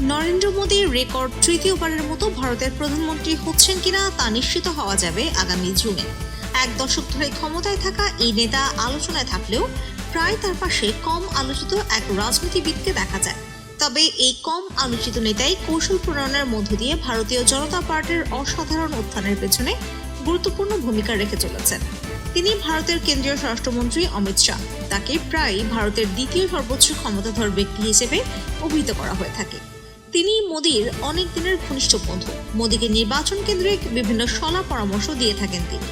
Narendra Modi record তৃতীয়বারের মতো ভারতের প্রধানমন্ত্রী হচ্ছেন কিনা তা নিশ্চিত হওয়া যাবে আগামী জুনে। এক দশক ধরে ক্ষমতায় থাকা এই নেতা আলোচনায় থাকলেও প্রায় তার পাশে কম আলোচিত এক রাজনীতিবিদকে দেখা যায়। তবে এই কম আলোচিত নেতাই কৌশল প্রণয়নের মধ্য দিয়ে ভারতীয় জনতা পার্টির অসাধারণ উত্থানের পেছনে গুরুত্বপূর্ণ ভূমিকা রেখে চলেছেন। তিনি ভারতের কেন্দ্রীয় স্বরাষ্ট্রমন্ত্রী অমিত শাহ। তাকে প্রায়ই ভারতের দ্বিতীয় সর্বোচ্চ ক্ষমতাধর ব্যক্তি হিসেবে অভিহিত করা হয়ে থাকে। তিনি মোদীর অনেক দিনের ঘনিষ্ঠ বন্ধু। মোদীকে নির্বাচন কেন্দ্রে বিভিন্ন সলা পরামর্শ দিয়ে থাকেন তিনি।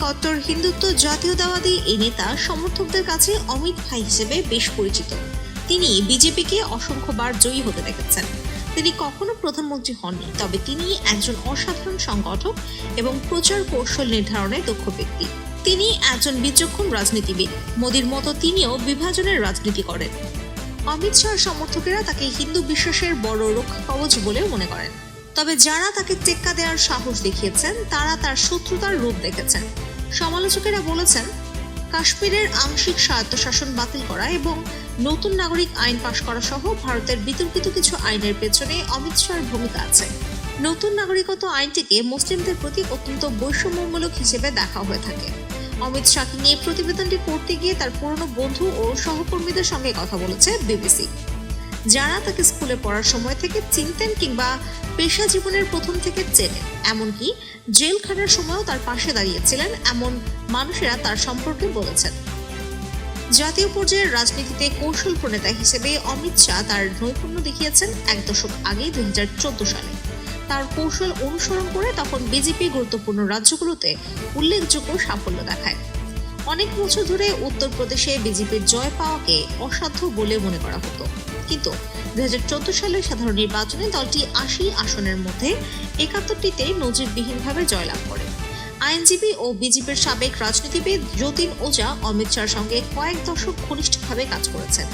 কট্টর হিন্দুত্ব জাতীয়তাবাদী এই নেতা সমর্থকদের কাছে অমিত ভাই হিসেবে বেশ পরিচিত। তিনি বিজেপিকে অসংখ্যবার জয়ী হতে দেখেছেন। তিনি কখনো প্রধানমন্ত্রী হননি, তবে তিনি একজন অসাধারণ সংগঠক এবং প্রচার কৌশল নির্ধারণে দক্ষ ব্যক্তি। তিনি একজন বিচক্ষণ রাজনীতিবিদ। মোদীর মতো তিনিও বিভাজনের রাজনীতি করেন। অমিত শাহর সমর্থকেরা তাকে হিন্দু বিশ্বাসের বড় রক্ষা কবচ বলে মনে করেন। তবে যারা তাকে টেক্কা দেওয়ার সাহস দেখিয়েছেন, তারা তার শত্রুতার রূপ দেখেছেন। সমালোচকেরা বলেছেন, কাশ্মীরের আংশিক স্বায়ত্তশাসন বাতিল করা এবং নতুন নাগরিক আইন পাশ করা সহ ভারতের বিতর্কিত কিছু আইনের পেছনে অমিত শাহর ভূমিকা আছে। নতুন নাগরিকত্ব আইনটিকে মুসলিমদের প্রতি অত্যন্ত বৈষম্যমূলক হিসেবে দেখা হয়ে থাকে। অমিত শাহকে নিয়ে প্রতিবেদনটি পড়তে গিয়ে তার পুরনো বন্ধু ও সহকর্মীদের সঙ্গে কথা বলেছে বিবিসি। যারা তাকে স্কুলে পড়ার সময় থেকে চিনতেন কিংবা পেশা জীবনের প্রথম থেকে চেনেন, এমনকি জেলখানার সময়ও তার পাশে দাঁড়িয়েছিলেন, এমন মানুষেরা তার সম্পর্কে বলেছেন। জাতীয় পর্যায়ের রাজনীতিতে কৌশল প্রণেতা হিসেবে অমিত শাহ তার নৈপুণ্য দেখিয়েছেন এক দশক আগে, দুই হাজার চোদ্দ সালে। তার কৌশল অনুসরণ করে তখন বিজেপি গুরুত্বপূর্ণ রাজ্যগুলোতে উল্লেখযোগ্য সাফল্য দেখায়। অনেক বছর ধরে উত্তরপ্রদেশে বিজেপির জয় পাওয়াকে অসাধ্য বলে মনে করা হতো। কিন্তু দু সালের সাধারণ নির্বাচনে দলটি আশি আসনের মধ্যে একাত্তরটিতে নজিরবিহীনভাবে জয়লাভ করে। আইনজীবী ও বিজেপির সাবেক রাজনীতিবিদ যতীন ওঝা অমিত শাহর সঙ্গে কয়েক দশক ঘনিষ্ঠভাবে কাজ করেছেন।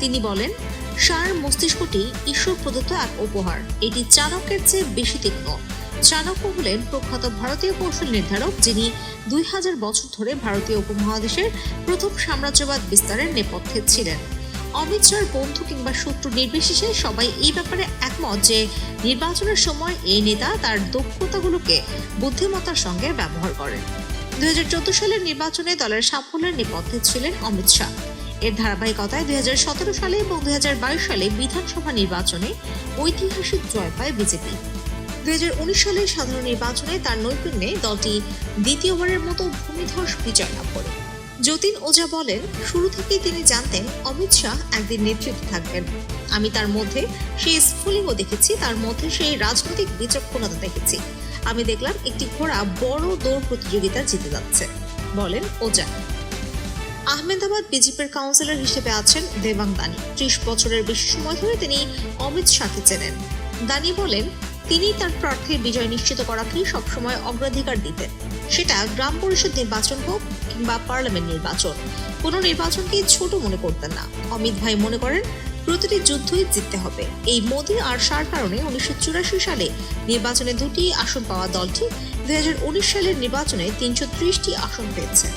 তিনি বলেন শাহর মস্তিষ্কটি ঈশ্বর প্রদত্ত এক উপহার। এটি চাণক্যের চেয়ে বেশি তীক্ষ্ণ। চাণক্য হলেন প্রখ্যাত ভারতীয় কৌশল নির্ধারক, যিনি দুই হাজার বছর ধরে ভারতীয় উপমহাদেশের প্রথম সাম্রাজ্যবাদ বিস্তারের নেপথ্যে ছিলেন। অমিত শাহর বন্ধু কিংবা শত্রু নির্বিশেষে সবাই এই ব্যাপারে একমত যে, নির্বাচনের সময় এই নেতা তার দক্ষতাগুলোকে বুদ্ধিমত্তার সঙ্গে ব্যবহার করেন। দুই হাজার চোদ্দ সালের নির্বাচনে দলের সাফল্যের নেপথ্যে ছিলেন অমিত শাহ। এর ধারাবাহিকতায় দুই সালে এবং দুই সালে বিধানসভা নির্বাচনে ঐতিহাসিক জয় পায় বিজেপি। দুই সালে সাধারণ নির্বাচনে তার নৈপুণ্যে দলটি দ্বিতীয়বারের মতো ভূমিধস বিজয় লাভ করে। যতীন ওঝা বলেন, শুরু থেকেই তিনি জানতেন অমিত শাহ একদিন নেতৃত্বে থাকবেন। আমি তার মধ্যে সেই স্ফুলিঙ্গ দেখেছি, তার মধ্যে সেই রাজনৈতিক বিচক্ষণতা দেখেছি। আমি দেখলাম একটি ঘোড়া বড় দৌড় প্রতিযোগিতা জিতে যাচ্ছে। বলেন ওজা আহমেদাবাদ বিজেপির কাউন্সিলর হিসেবে আছেন দেবাং দানি। ত্রিশ বছরের বেশি সময় ধরে তিনি অমিত শাহকে চেনেন। দানি বলেন, তিনি তার প্রার্থীর বিজয় নিশ্চিত করাকেই সবসময় অগ্রাধিকার দিতেন। সেটা গ্রাম পরিষদ নির্বাচন হোক কিংবা পার্লামেন্ট নির্বাচন, কোনো নির্বাচনকেই ছোট মনে করতেন না। অমিত ভাই মনে করেন, প্রতিটি যুদ্ধই জিততে হবে। এই মোদী আর সার কারণে উনিশশো চুরাশি সালে নির্বাচনে দুটি আসন পাওয়া দলটি, দুই হাজার উনিশ সালের নির্বাচনে তিনশো ত্রিশটি আসন পেয়েছে।